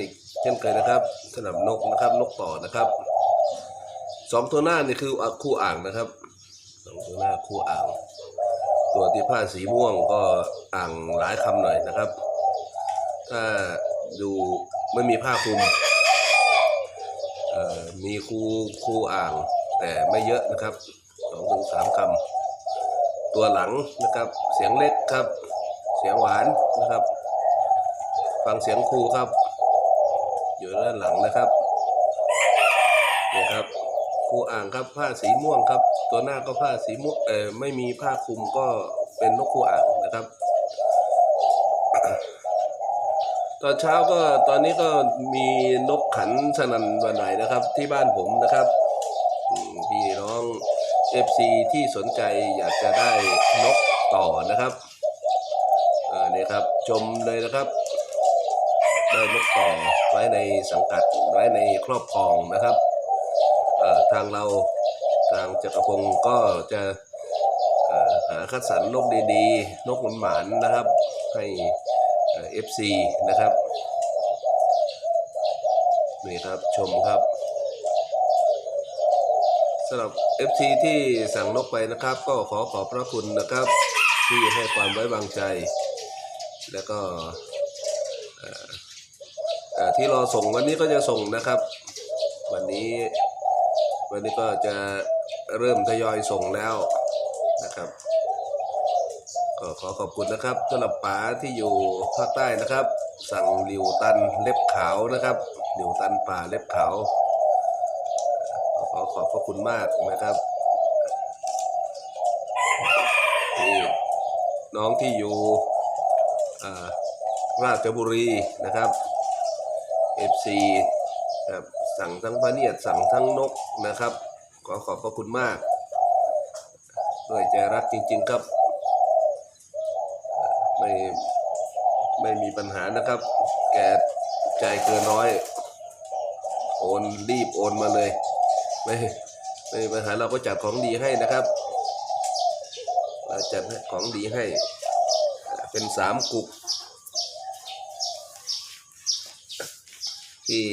อีกเช่นเคยนะครับสำหรับนกนะครับ นกต่อนะครับสองตัวหน้านี่คือคู่อ่างนะครับสองตัวหน้าคู่อ่าง ตัวที่ผ้าสีม่วงก็อ่างหลายคำหน่อยนะครับ ถ้าดูไม่มีผ้าคลุมมีคูคูอ่าง แต่ไม่เยอะนะครับสองถึงสามคำตัวหลังนะครับ เสียงเล็กครับ เสียงหวานนะครับ ฟังเสียงครูครับ อยู่ด้านหลังนะครับนี่ครับครูอ่างครับผ้าสีม่วงครับ ตัวหน้าก็ผ้าสีม่วงเออไม่มีผ้าคลุมก็เป็นนกครูอ่างนะครับ ตอนเช้าก็ตอนนี้ก็มีนกขันสนันวันไหวนะครับ ที่บ้านผมนะครับพี่น้อง FC ที่สนใจอยากจะได้นกต่อนะครับ เอ่านี่ครับ ชมเลยนะครับ ได้นกต่อไว้ในสังกัดไว้ในครอบครองนะครับทางเราทางจักรพงศ์ก็จะหาคัดสรรนกดีๆ นกหมานนะครับ ให้เอฟซีนะครับนี่ครับชมครับสำหรับ FC ที่สั่งนกไปนะครับ ก็ขอขอบพระคุณนะครับ ที่ให้ความไว้วางใจ แล้วก็ ที่รอส่งวันนี้ก็จะส่งนะครับ วันนี้วันนี้ก็จะเริ่มทยอยส่งแล้วนะครับก็ขอขอบคุณนะครับสำหรับป๋าที่อยู่ภาคใต้นะครับ สั่งหลิวตันเล็บขาวนะครับหลิวตันป่าเล็บขาวขอขอบพระคุณมากนะครับนี่น้องที่อยู่ราชบุรีนะครับ FC ครับสั่งทั้งพระเนียดสั่งทั้งนกนะครับ ขอขอบพระคุณมาก ด้วยใจรักจริง ๆ ครับ ไม่ไม่มีปัญหานะครับ แกใจเกินร้อย โอนรีบโอนมาเลย ไม่ไม่มีปัญหาเราก็จัดของดีให้นะครับ เราจัดของดีให้ เป็นสามกุก ที่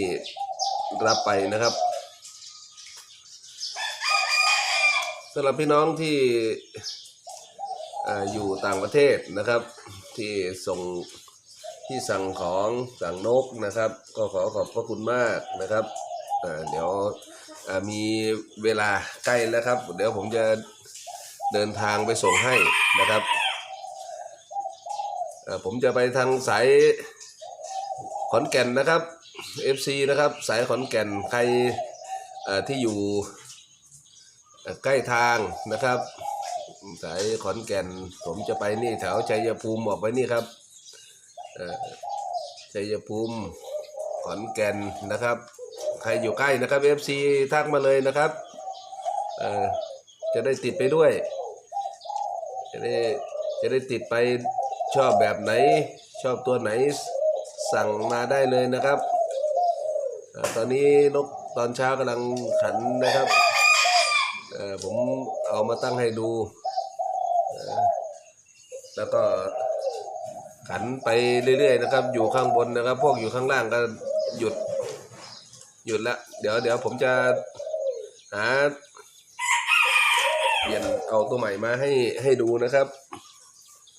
รับไปนะครับสำหรับพี่น้องที่ออยู่ต่างประเทศนะครับ ที่ส่งที่สั่งของสั่งนกนะครับ ก็ขอขอบพระคุณมากนะครับเดี๋ยวมีเวลาใกล้แล้วครับ เดี๋ยวผมจะเดินทางไปส่งให้นะครับผมจะไปทางสายขอนแก่นนะครับ FC นะครับ สายขอนแก่นใครที่อยู่ใกล้ทางนะครับ สายขอนแก่นผมจะไปนี่แถวชัยภูมิออกไปนี่ครับชัยภูมิขอนแก่นนะครับ ใครอยู่ใกล้นะครับ FC ทักมาเลยนะครับจะได้ติดไปด้วย จะได้จะได้ติดไปชอบแบบไหน ชอบตัวไหนสั่งมาได้เลยนะครับ ตอนนี้นกตอนเช้ากำลังขันนะครับผมเอามาตั้งให้ดู แล้วก็ขันไปเรื่อยๆนะครับ อยู่ข้างบนนะครับ พวกอยู่ข้างล่างก็หยุดหยุดละเดี๋ยวเดี๋ยวผมจะหาเปลี่ยนเอาตัวใหม่มาให้ให้ดูนะครับ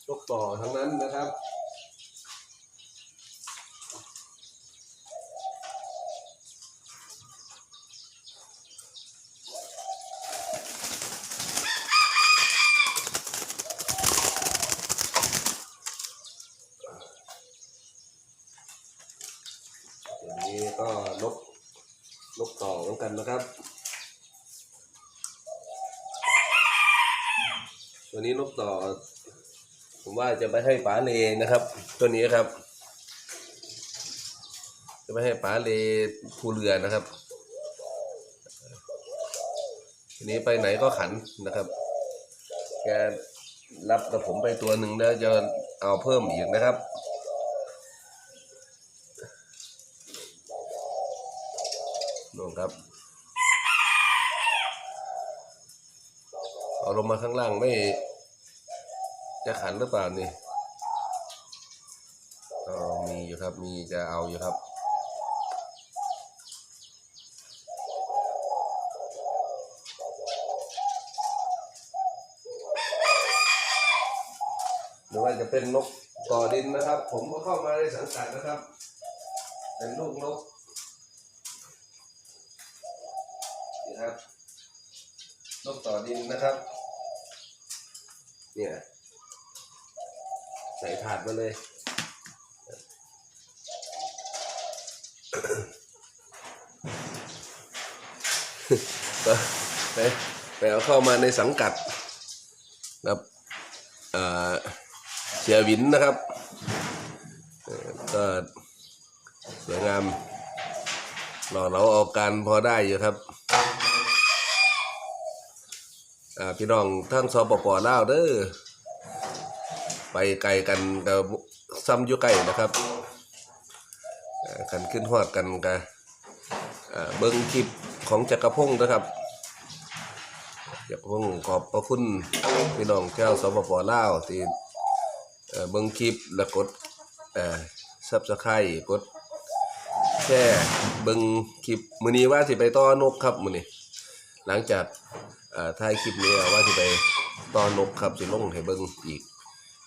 ยกต่อทั้งนั้นนะครับ ตัวนี้ก็นกน กันนะครับ ตัวนี้นกต่อ ผมว่าจะไปให้ป๋าเลนะครับ ตัวนี้ครับ จะไปให้ป๋าเลภูเรือนะครับทีนี้ไปไหนก็ขันนะครับแกรับกับผมไปตัวหนึ่งแล้วจะเอาเพิ่มอีกนะครับ นู่นครับ เอาลงมาข้างล่างไม่ จะขันหรือเปล่านี่มีอยู่ครับ มีจะเอาอยู่ครับ หรือว่าจะเป็นนกต่อดินนะครับ ผมก็เข้ามาในสังกัดนะครับ เป็นลูกนกนี่ครับนกต่อดินนะครับ เนี่ย ใส่ถาดมาเลยก็ไปไปเอาเข้ามาในสังกัดครับเออเสียวินนะครับก็สวยงามหล่อเราเอาการพอได้อยู่ครับอ่า พี่น้องทั้งสปปลาวเด้อไปไกลกันกับซ้ำอยู่ใกล้นะครับเอ่อกันขึ้นฮอดกันกับเบิ้งคลิปของจักรพงศ์นะครับอยากคงขอบพระคุณพี่น้องชาวสปปลาวที่เอ่เบิ่งคลิปและกดซับสไครต์กดแชร์เบิ่งคลิปมือนี้ว่าสิไปต่อนกครับมือนี้ หลังจากเอ่อถ่ายคลิปนี้ว่าสิไปตอนนกครับสิลงให้เบิ่งอีก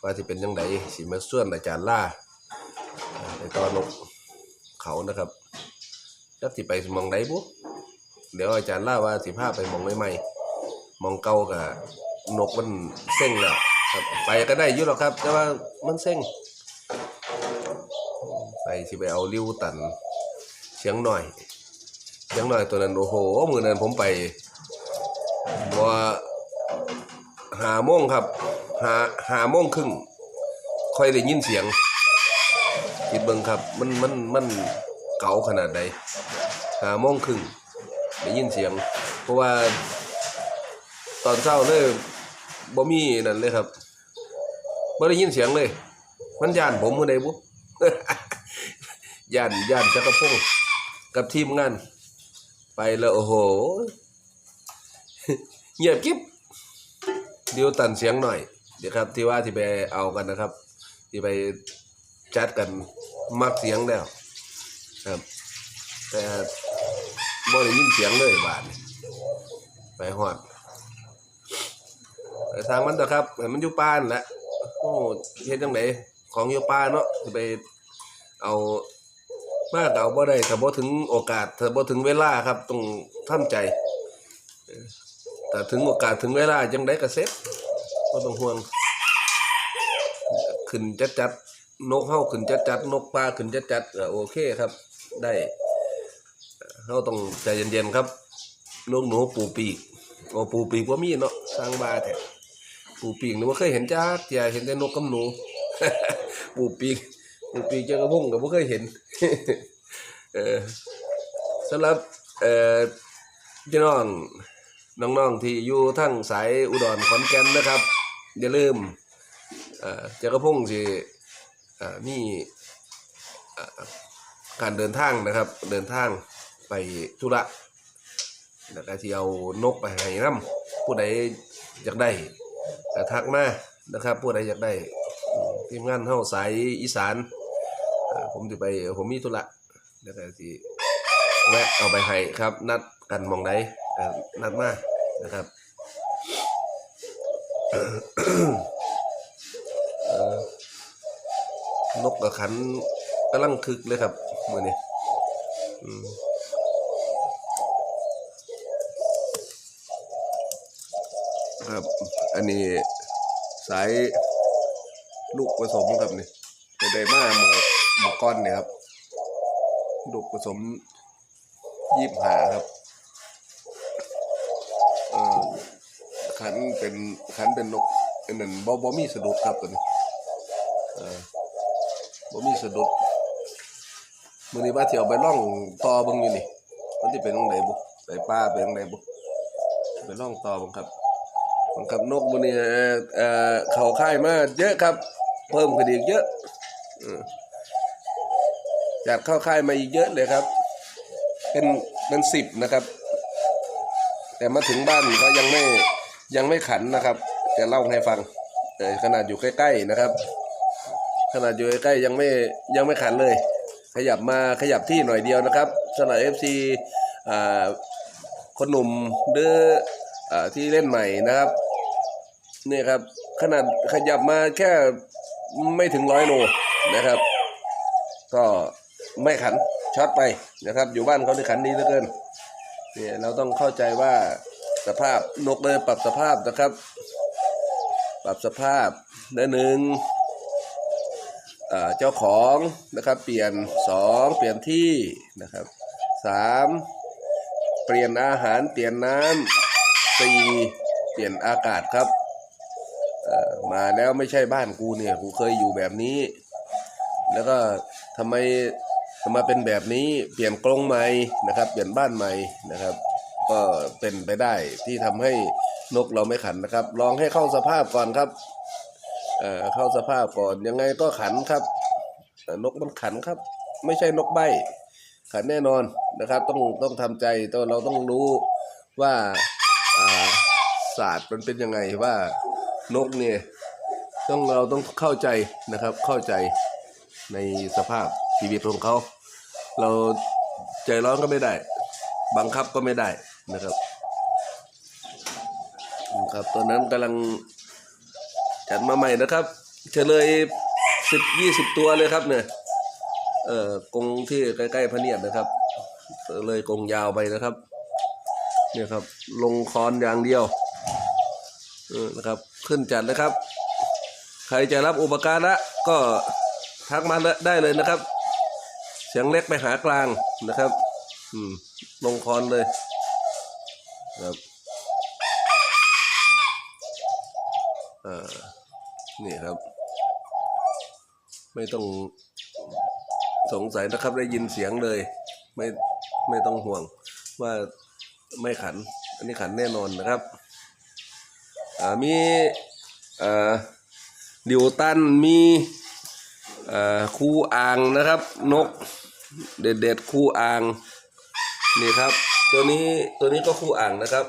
ว่าสิเป็นจังไดสิมาส่วนอาจารย์ล่าเอ่อไปตอนนกเขานะครับจักสิไปมองใดบุ๊เดี๋ยวอาจารย์ล่าว่าสิพาพไปมองใหม่ๆมองเก่ากับนกมันเส้งแล้วครับไปก็ได้ยู่หรอกครับ แต่ว่ามันเส้งไปที่ไปเอาริ้วตันเชียงหน่อยเชียงหน่อยตัวนั้นโอ้โหมือนั้นผมไป ว่าหาโมงครับหาหาโมงครึ่งค่อยได้ยินเสียงคิดเบิ่งครับมันมันมันเก่าขนาดใดหาโมงครึ่งได้ยินเสียง เพราะว่าตอนเช้าเลยบ่มีนั่นเลยครับบ่ได้ยินเสียงเลย มันย่านผมมือใดบุย่านย่านจักรพงกับทีมงาน ไปแล้วโอ้โห เงียบกิ๊บเดี๋ยวตันเสียงหน่อยเดี๋ยวครับ ที่ว่าที่ไปเอากันนะครับ ที่ไปจัดกันมักเสียงแล้วครับ แต่บ่ได้ยินเสียงเลยบาดนี้ไปฮอดแต่ทางมันเถอะครับให้มันอยู่ป่านแหละโอ้เฮ็ดจังไดของอยู่ป่าเนาะสิไปเอามาก็เอาบ่ได้ถ้าบ่ถึงโอกาสถ้าบ่ถึงเวลาครับต้องทำใจ แต่ถึงโอกาสถึงเวลาจังได้ก็เสร็จบ่ต้องห่วง ขึ้นจัดจัดนกเฮาขึ้นจัดจัดนกป่าขึ้นจัดจัดก็โอเคครับ ได้เฮาต้องใจเย็นๆครับนกหนูปูปีกโอ้ปูปีกว่ามีเนาะสร้างบาแท้ปูปีกนี่ว่าเคยเห็นจ้าเตียเห็นแต่นกกับหนู ปูปีกปูปีกเจ้ากระพงก็บ่เคยเห็นเออสำหรับเออพี่น้อง น้องๆที่อยู่ทั้งสายอุดรขอนแก่นนะครับ อย่าลืมเจ้ากระพงสิมีการเดินทางนะครับ เดินทางไปธุระแล้วก็ที่เอานกไปให้น้ำผู้ใดอยากได้ก็ทักมานะครับ ผู้ใดอยากได้ทีมงานเฮาสายอีสานผมจะไปผมมีธุระแล้วก็สิแวะเอาไปให้ครับ นัดกันมองใดก็ นัดมานะครับนกกระขันกำลังคึกเลยครับมือนี้ครับ อันนี้สายลูกผสมครับนี่ไปได้มาหมอหมอก้อนเนี่ยครับ ลูกผสมยี่หาครับเอ่อ ขันเป็นขันเป็นนกอันนั้นบ่บ่มีสะดุดครับตัวนี้เออบ่มีสะดุดมื้อนี้ว่าสิเอาไปล่องต่อบิ่งอยู่นี่ มันสิเป็นจังไดบุไปป่าเป็นจังไดบุไปล่องต่อบิ่งครับบังครับนกมันนี่เอ่อเขาค่ายมาเยอะครับ เพิ่มขึ้นอีกเยอะอจัดเข้าค่ายมาอีกเยอะเลยครับ เป็นเป็นสิบนะครับ แต่มาถึงบ้านก็ยังไม่ ยังไม่ขันนะครับ จะเล่าให้ฟังแต่ขนาดอยู่ใกล้ๆนะครับ ขนาดอยู่ใกล้ๆยังไม่ยังไม่ขันเลย ขยับมาขยับที่หน่อยเดียวนะครับสำหรับเอฟซีอ่าคนหนุ่มหรืออ่าที่เล่นใหม่นะครับนี่ครับ ขนาดขยับมาแค่ไม่ถึงร้อยโลนะครับ ก็ไม่ขันช็อตไปนะครับ อยู่บ้านเขาได้ขันดีเหลือเกินเนี่ยเราต้องเข้าใจว่า สภาพนกเลยปรับสภาพนะครับ ปรับสภาพได้หนึ่งเจ้าของนะครับ เปลี่ยนสองเปลี่ยนที่นะครับสามเปลี่ยนอาหารเปลี่ยนน้ำสี่เปลี่ยนอากาศครับมาแล้วไม่ใช่บ้านกูเนี่ยกูเคยอยู่แบบนี้ แล้วก็ทำไมมาเป็นแบบนี้เปลี่ยนกรงใหม่นะครับ เปลี่ยนบ้านใหม่นะครับ ก็เป็นไปได้ที่ทำให้นกเราไม่ขันนะครับ ลองให้เข้าสภาพก่อนครับเอ่อเข้าสภาพก่อนยังไงก็ขันครับ นกมันขันครับ ไม่ใช่นกใบขันแน่นอนนะครับ ต้องต้องทำใจต้องเราต้องรู้ว่าอ่าศาสตร์มันเป็นยังไงว่านกเนี่ยต้องเราต้องเข้าใจนะครับ เข้าใจในสภาพชีวิตของเขา เราใจร้อนก็ไม่ได้ บังคับก็ไม่ได้ นะครับครับตอนนั้นกำลังจัดมาใหม่นะครับเฉลยสิบยี่สิบตัวเลยครับเนี่ยเอ่อกรงที่ใกล้ๆพระเนียดนะครับ เลยกรงยาวไปนะครับ เนี่ยครับ ลงคอนอย่างเดียวนะครับ ขึ้นจัดนะครับ ใครจะรับอุปการะก็ทักมาได้เลยนะครับ เสียงเล็กไปหากลางนะครับ อืม ลงคอนเลย ครับอ่านี่ครับ ไม่ต้องสงสัยนะครับได้ยินเสียงเลย ไม่ไม่ต้องห่วงว่าไม่ขัน อันนี้ขันแน่นอนนะครับอ่ามีอ่าดิวตันมีอ่าคูอ่างนะครับ นก เด็ดเด็ดๆคู่อ่าง นี่ครับ ตัวนี้ตัวนี้ก็คู่อ่างนะครับ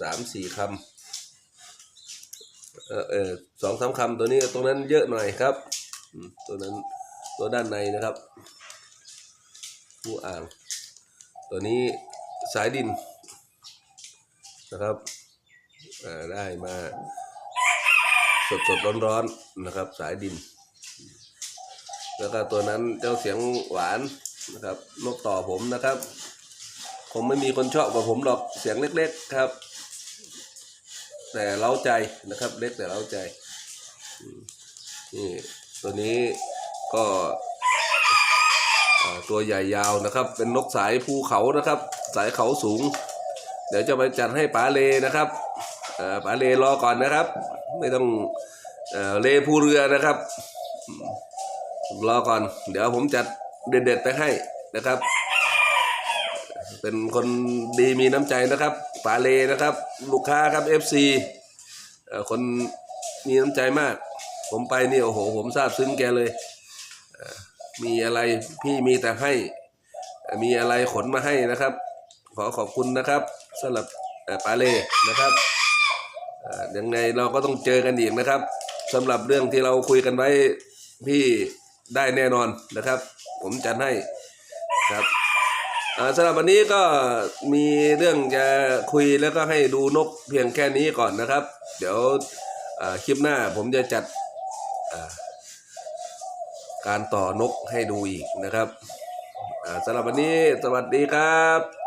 สามสี่คำเออเออสองสามคำตัวนี้ตรงนั้นเยอะหน่อยครับตัวนั้นตัวด้านในนะครับ คู่อ่าง ตัวนี้สายดินนะครับได้มาสดสดร้อนร้อนๆนะครับ สายดิน แล้วก็ตัวนั้นเจ้าเสียงหวานนะครับนกต่อผมนะครับ คงไม่มีคนชอบกว่าผมหรอกเสียงเล็ก ๆครับ แต่เล้าใจนะครับ เล็กแต่เล้าใจนี่ตัวนี้ก็ตัวใหญ่ยาวนะครับ เป็นนกสายภูเขานะครับ สายเขาสูง เดี๋ยวจะไปจัดให้ป๋าเลนะครับป๋าเลรอก่อนนะครับ ไม่ต้องเอ่อเลภูเรือนะครับ รอก่อน เดี๋ยวผมจัดเด็ดๆไปให้นะครับ เป็นคนดีมีน้ำใจนะครับปาเลนะครับ ลูกค้าครับ FC เอ่อคนมีน้ำใจมาก ผมไปนี่โอ้โห ผมซาบซึ้งแกเลยเอ่อมีอะไรพี่มีแต่ให้เอ่อมีอะไรขนมาให้นะครับ ขอขอบคุณนะครับสำหรับเอ่อปาเลนะครับเอ่อยังไงเราก็ต้องเจอกันอีกนะครับสำหรับเรื่องที่เราคุยกันไว้พี่ได้แน่นอนนะครับ ผมจัดให้ครับ สำหรับวันนี้ก็มีเรื่องจะคุยแล้วก็ให้ดูนกเพียงแค่นี้ก่อนนะครับ เดี๋ยวคลิปหน้าผมจะจัดการต่อนกให้ดูอีกนะครับสำหรับวันนี้สวัสดีครับ